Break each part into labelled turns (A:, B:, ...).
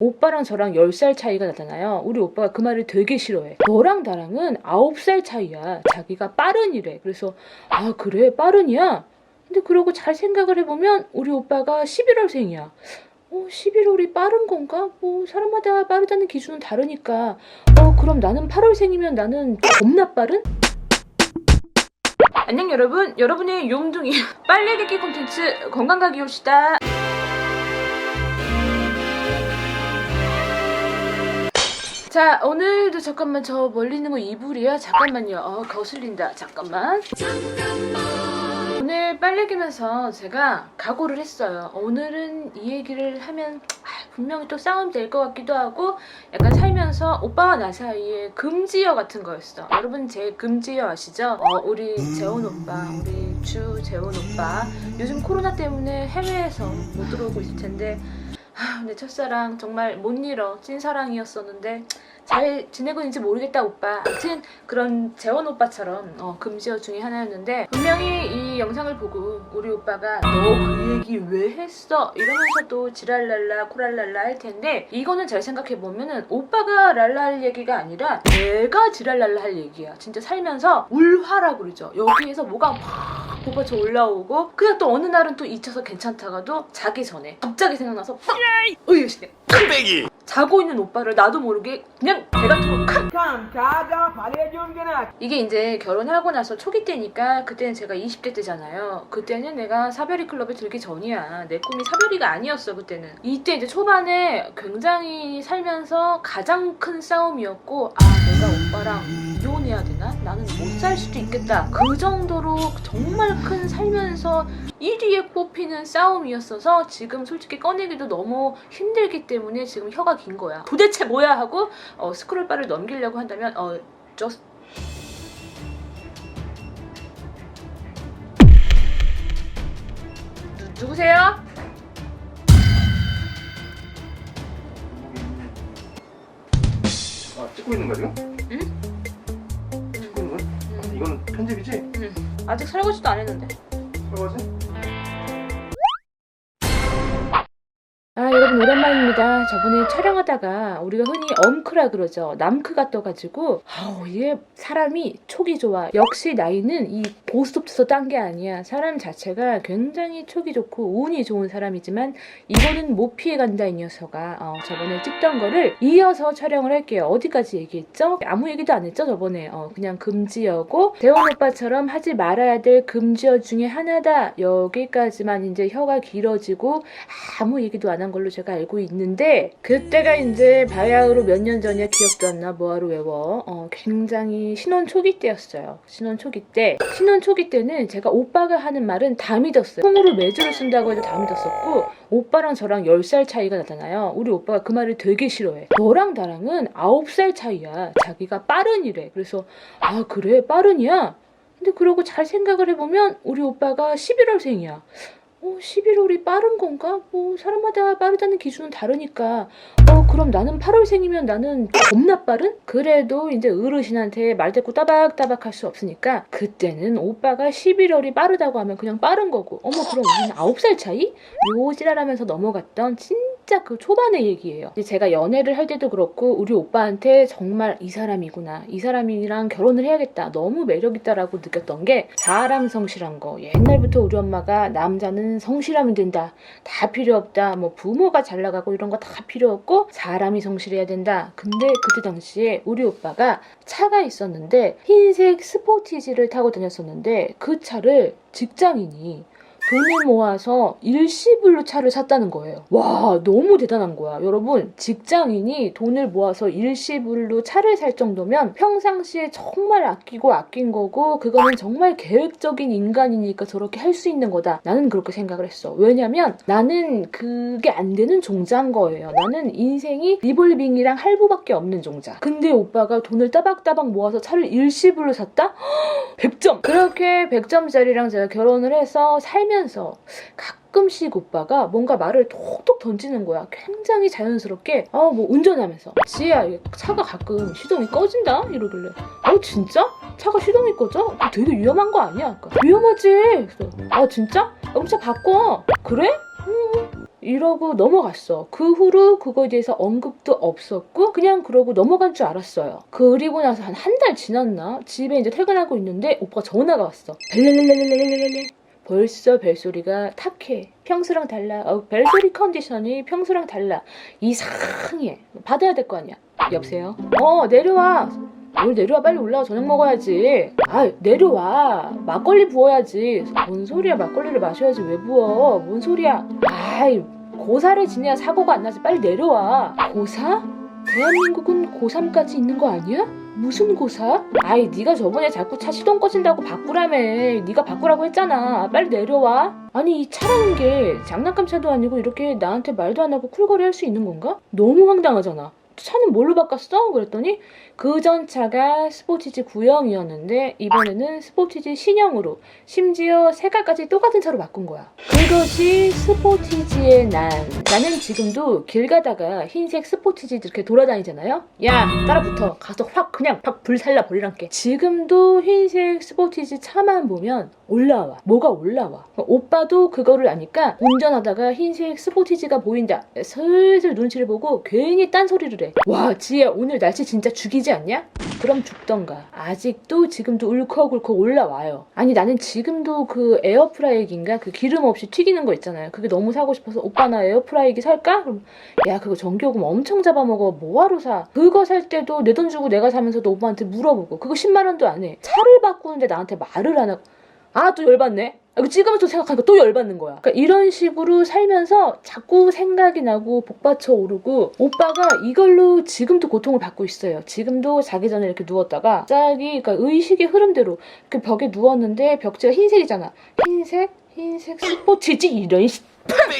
A: 오빠랑 저랑 10살 차이가 나잖아요. 우리 오빠가 그 말을 되게 싫어해. 너랑 나랑은 9살 차이야. 자기가 빠른이래. 그래서 아 그래 빠른이야? 근데 그러고 잘 생각을 해보면 우리 오빠가 11월생이야. 어, 11월이 빠른 건가? 뭐 사람마다 빠르다는 기준은 다르니까. 어 그럼 나는 8월생이면 나는 겁나 빠른? 안녕 여러분. 여러분의 용둥이 빨래 객기 콘텐츠 건강가기 옵시다. 자 오늘도 잠깐만 저 멀리 있는 거 이불이야 잠깐만요. 어 거슬린다. 잠깐만. 오늘 빨래 개면서 제가 각오를 했어요. 오늘은 이 얘기를 하면 아, 분명히 또 싸움 될 것 같기도 하고 약간 살면서 오빠와 나 사이에 금지어 같은 거였어. 여러분 제 금지어 아시죠? 어, 우리 재원 오빠 우리 주 재원 오빠. 요즘 코로나 때문에 해외에서 못 들어오고 있을 텐데 아, 내 첫사랑 정말 못 잃어. 찐사랑이었었는데 잘 지내고 있는지 모르겠다 오빠. 아무튼 그런 재원 오빠처럼 어, 금지어 중에 하나였는데 분명히 이 영상을 보고 우리 오빠가 너 그 얘기 왜 했어? 이러면서 또 지랄랄라 코랄랄라 할 텐데 이거는 잘 생각해보면은 오빠가 랄라 할 얘기가 아니라 내가 지랄랄라 할 얘기야. 진짜 살면서 울화라고 그러죠. 여기에서 뭐가 팍 뽑아져 올라오고 그냥 또 어느 날은 또 잊혀서 괜찮다가도 자기 전에 갑자기 생각나서 팍 으이씨
B: 흑백이
A: 자고 있는 오빠를 나도 모르게 그냥 배 같은 거 칵!
C: 참 자자 말해준 게나
A: 이게 이제 결혼하고 나서 초기 때니까 그때는 제가 20대 때잖아요. 그때는 내가 사별이 클럽에 들기 전이야. 내 꿈이 사별이가 아니었어 그때는. 이때 이제 초반에 굉장히 살면서 가장 큰 싸움이었고 아 내가 오빠랑 나? 나는 못 살 수도 있겠다. 그 정도로 정말 큰 살면서 1위에 꼽히는 싸움이었어서 지금 솔직히 꺼내기도 너무 힘들기 때문에 지금 혀가 긴 거야. 도대체 뭐야 하고 어, 스크롤바를 넘기려고 한다면 어, just 누, 누구세요?
B: 아 찍고 있는 지금?
A: 응?
B: 이건 편집이지?
A: 아직 설거지도 안 했는데.
B: 설거지?
A: 여러분 오랜만입니다. 저번에 촬영하다가 우리가 흔히 엄크라 그러죠. 남크가 떠가지고 아우 이게 사람이 촉이 좋아. 역시 나이는 이 보습부터 딴게 아니야. 사람 자체가 굉장히 촉이 좋고 운이 좋은 사람이지만 이거는 못 피해간다 이 녀석아. 어, 저번에 찍던 거를 이어서 촬영을 할게요. 어디까지 얘기했죠? 아무 얘기도 안 했죠 저번에. 어, 그냥 금지어고 대원 오빠처럼 하지 말아야 될 금지어 중에 하나다. 여기까지만 이제 혀가 길어지고 아무 얘기도 안 한 걸로 제가 알고 있는데 그때가 이제 바야흐로 몇 년 전이야 기억도 안 나. 뭐하러 외워? 어, 굉장히 신혼 초기 때였어요. 신혼 초기 때. 신혼 초기 때는 제가 오빠가 하는 말은 다 믿었어요. 통으로 매주를 쓴다고 해도 다 믿었었고 오빠랑 저랑 10살 차이가 나잖아요. 우리 오빠가 그 말을 되게 싫어해. 너랑 나랑은 9살 차이야. 자기가 빠른이래. 그래서 아 그래? 빠른이야? 근데 그러고 잘 생각을 해보면 우리 오빠가 11월생이야 어, 11월이 빠른 건가? 뭐 사람마다 빠르다는 기준은 다르니까 어 그럼 나는 8월생이면 나는 겁나 빠른? 그래도 이제 어르신한테 말 대꾸 따박따박 할 수 없으니까 그때는 오빠가 11월이 빠르다고 하면 그냥 빠른 거고 어머 그럼 우리는 9살 차이? 요 지랄하면서 넘어갔던 진 짜 그 초반의 얘기예요. 제가 연애를 할 때도 그렇고 우리 오빠한테 정말 이 사람이구나 이 사람이랑 결혼을 해야겠다 너무 매력있다라고 느꼈던 게 사람 성실한 거. 옛날부터 우리 엄마가 남자는 성실하면 된다 다 필요 없다 뭐 부모가 잘 나가고 이런 거 다 필요 없고 사람이 성실해야 된다. 근데 그때 당시에 우리 오빠가 차가 있었는데 흰색 스포티지를 타고 다녔었는데 그 차를 직장인이 돈을 모아서 일시불로 차를 샀다는 거예요. 와, 너무 대단한 거야. 여러분, 직장인이 돈을 모아서 일시불로 차를 살 정도면 평상시에 정말 아끼고 아낀 거고, 그거는 정말 계획적인 인간이니까 저렇게 할 수 있는 거다. 나는 그렇게 생각을 했어. 왜냐면 나는 그게 안 되는 종자인 거예요. 나는 인생이 리볼빙이랑 할부밖에 없는 종자. 근데 오빠가 돈을 따박따박 모아서 차를 일시불로 샀다? 100점! 그렇게 100점짜리랑 제가 결혼을 해서 살면 서 가끔씩 오빠가 뭔가 말을 톡톡 던지는 거야. 굉장히 자연스럽게. 어, 뭐 운전하면서. 지혜야, 차가 가끔 시동이 꺼진다? 이러길래. 어, 진짜? 차가 시동이 꺼져? 그거 되게 위험한 거 아니야? 그러니까, 위험하지. 그래서, 아, 진짜? 아, 그럼 차 바꿔. 그래? 음. 이러고 넘어갔어. 그 후로 그거에 대해서 언급도 없었고 그냥 그러고 넘어간 줄 알았어요. 그리고 나서 한 한 달 지났나? 집에 이제 퇴근하고 있는데 오빠가 전화가 왔어. 벨레레레레레레레. 벌써 벨소리가 탁해. 평소랑 달라. 어, 벨소리 컨디션이 평소랑 달라. 이상해. 받아야 될 거 아니야. 여보세요? 어 내려와. 뭘 내려와 빨리 올라와 저녁 먹어야지. 아 내려와 막걸리 부어야지. 뭔 소리야 막걸리를 마셔야지 왜 부어? 뭔 소리야? 아이 고사를 지내야 사고가 안 나지 빨리 내려와. 고사? 대한민국은 고3까지 있는 거 아니야? 무슨 고사? 아이 네가 저번에 자꾸 차 시동 꺼진다고 바꾸라며 네가 바꾸라고 했잖아 빨리 내려와 아니 이 차라는 게 장난감 차도 아니고 이렇게 나한테 말도 안 하고 쿨거리 할 수 있는 건가? 너무 황당하잖아 차는 뭘로 바꿨어? 그랬더니 그 전 차가 스포티지 구형이었는데 이번에는 스포티지 신형으로 심지어 색깔까지 똑같은 차로 바꾼 거야. 그것이 스포티지의 난. 나는 지금도 길 가다가 흰색 스포티지 이렇게 돌아다니잖아요. 야 따라 붙어. 가서 확 그냥 확 불살라 버리란게. 지금도 흰색 스포티지 차만 보면 올라와. 뭐가 올라와. 오빠도 그거를 아니까 운전하다가 흰색 스포티지가 보인다. 슬슬 눈치를 보고 괜히 딴 소리를 해. 와 지혜야 오늘 날씨 진짜 죽이지 않냐? 그럼 죽던가. 아직도 지금도 울컥울컥 올라와요. 아니 나는 지금도 그 에어프라이기인가 그 기름 없이 튀기는 거 있잖아요. 그게 너무 사고 싶어서 오빠 나 에어프라이기 살까? 그럼 야 그거 전기요금 엄청 잡아먹어. 뭐하러 사? 그거 살 때도 내 돈 주고 내가 사면서도 오빠한테 물어보고 그거 10만 원도 안 해. 차를 바꾸는데 나한테 말을 안 하고 아 또 열받네. 아, 이거 찍으면서 생각하니까 또 열받는 거야. 그러니까 이런 식으로 살면서 자꾸 생각이 나고 복받쳐 오르고 오빠가 이걸로 지금도 고통을 받고 있어요. 지금도 자기 전에 이렇게 누웠다가 갑자기 그러니까 의식의 흐름대로 그 벽에 누웠는데 벽지가 흰색이잖아. 흰색, 흰색 스포츠지 이런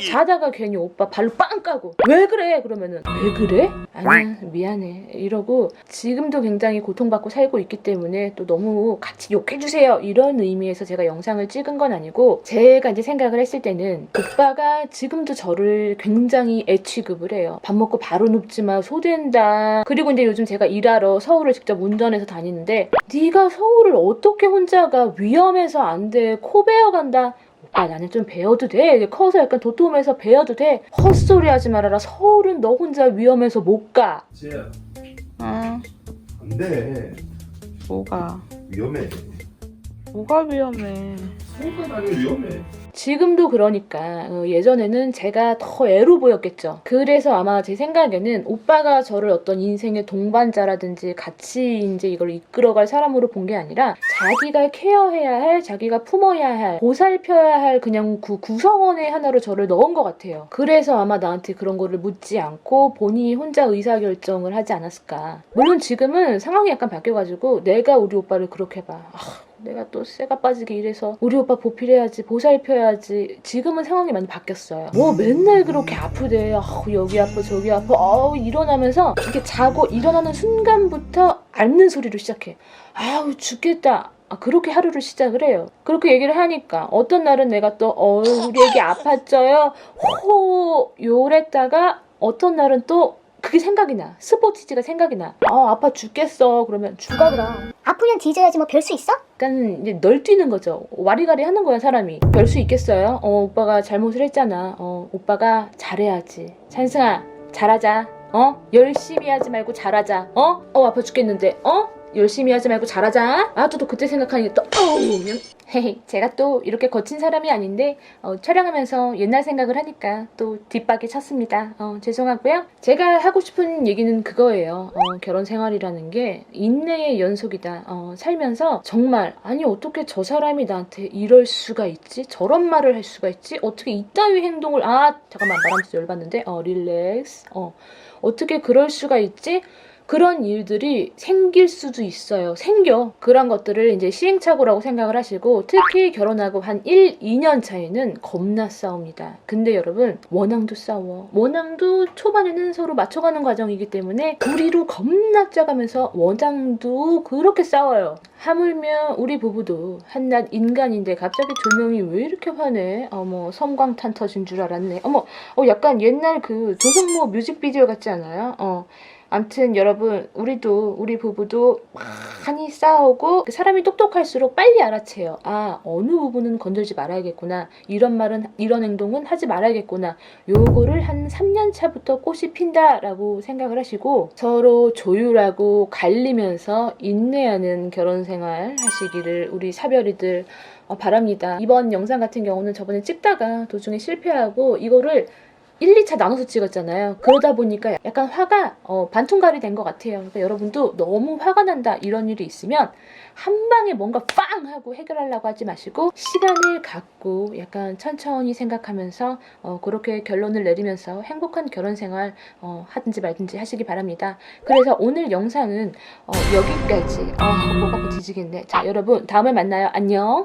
A: 씨. 자다가 괜히 오빠 발로 빵 까고. 왜 그래? 그러면은 왜 그래? 아니야 미안해. 이러고 지금도 굉장히 고통받고 살고 있기 때문에 또 너무 같이 욕해주세요. 이런 의미에서 제가 영상을 찍은 건 아니고 제가 이제 생각을 했을 때는 오빠가 지금도 저를 굉장히 애취급을 해요. 밥 먹고 바로 눕지 마. 소된다. 그리고 이제 요즘 제가 일하러 서울을 직접 운전해서 다니는데 네가 서울을 어떻게 혼자 가 위험해서 안 돼? 코 베어간다 오빠 나는 좀 배워도 돼. 이제 커서 약간 도톰해서 배워도 돼. 헛소리 하지 말아라. 서울은 너 혼자 위험해서 못 가.
B: 지혜야
D: 응,
B: 안돼
D: 뭐가?
B: 위험해
D: 뭐가 위험해?
A: 지금도 그러니까 어, 예전에는 제가 더 애로 보였겠죠. 그래서 아마 제 생각에는 오빠가 저를 어떤 인생의 동반자라든지 같이 이제 이걸 이끌어갈 사람으로 본 게 아니라 자기가 케어해야 할, 자기가 품어야 할, 보살펴야 할 그냥 그 구성원의 하나로 저를 넣은 것 같아요. 그래서 아마 나한테 그런 거를 묻지 않고 본인이 혼자 의사결정을 하지 않았을까. 물론 지금은 상황이 약간 바뀌어가지고 내가 우리 오빠를 그렇게 봐. 아, 내가 또 쇠가 빠지게 일해서 우리 오빠 보필해야지 보살펴야지. 지금은 상황이 많이 바뀌었어요. 뭐 맨날 그렇게 아프대. 아우 여기 아파 저기 아파. 아우 일어나면서 이렇게 자고 일어나는 순간부터 앓는 소리를 시작해. 아우 죽겠다. 아, 그렇게 하루를 시작을 해요. 그렇게 얘기를 하니까 어떤 날은 내가 또 어, 우리 애기 아팠죠요. 호! 요랬다가 어떤 날은 또 그게 생각이 나. 스포티지가 생각이 나. 아 아파 죽겠어. 그러면 죽어 그럼.
E: 아프면 뒤져야지 뭐 별 수 있어?
A: 약간 이제 널뛰는 거죠. 와리가리 하는 거야, 사람이. 별 수 있겠어요? 어, 오빠가 잘못을 했잖아. 어, 오빠가 잘해야지. 찬승아, 잘하자. 어? 열심히 하지 말고 잘하자. 어? 어, 아파 죽겠는데. 어? 열심히 하지 말고 잘하자. 아, 또, 또 그때 생각하니까 또, 어우, 그냥. 제가 또 이렇게 거친 사람이 아닌데, 어, 촬영하면서 옛날 생각을 하니까 또 뒷박이 쳤습니다. 어, 죄송하고요. 제가 하고 싶은 얘기는 그거예요. 어, 결혼 생활이라는 게 인내의 연속이다. 어, 살면서 정말, 아니, 어떻게 저 사람이 나한테 이럴 수가 있지? 저런 말을 할 수가 있지? 어떻게 이따위 행동을, 아, 잠깐만, 말하면서 열받는데? 어, 릴렉스. 어, 어떻게 그럴 수가 있지? 그런 일들이 생길 수도 있어요. 생겨. 그런 것들을 이제 시행착오라고 생각을 하시고 특히 결혼하고 한 1, 2년 차이는 겁나 싸웁니다. 근데 여러분 원앙도 싸워. 원앙도 초반에는 서로 맞춰가는 과정이기 때문에 우리로 겁나 짜가면서 원앙도 그렇게 싸워요. 하물며 우리 부부도 한낱 인간인데 갑자기 조명이 왜 이렇게 화내? 어머 섬광탄 터진 줄 알았네. 어머 어 약간 옛날 그 조성모 뮤직비디오 같지 않아요? 어 암튼 여러분 우리도 우리 부부도 많이 싸우고 그 사람이 똑똑할수록 빨리 알아채요. 아 어느 부분은 건들지 말아야겠구나. 이런 말은 이런 행동은 하지 말아야겠구나. 요거를 한 3년 차부터 꽃이 핀다라고 생각을 하시고 서로 조율하고 갈리면서 인내하는 결혼 생활 하시기를 우리 사별이들 어, 바랍니다. 이번 영상 같은 경우는 저번에 찍다가 도중에 실패하고 이거를 1, 2차 나눠서 찍었잖아요. 그러다 보니까 약간 화가 어, 반퉁갈이 된 것 같아요. 그러니까 여러분도 너무 화가 난다 이런 일이 있으면 한 방에 뭔가 빵 하고 해결하려고 하지 마시고 시간을 갖고 약간 천천히 생각하면서 어, 그렇게 결론을 내리면서 행복한 결혼 생활 어, 하든지 말든지 하시기 바랍니다. 그래서 오늘 영상은 어, 여기까지. 아, 목 아파 뒤지겠네. 자, 여러분 다음에 만나요. 안녕.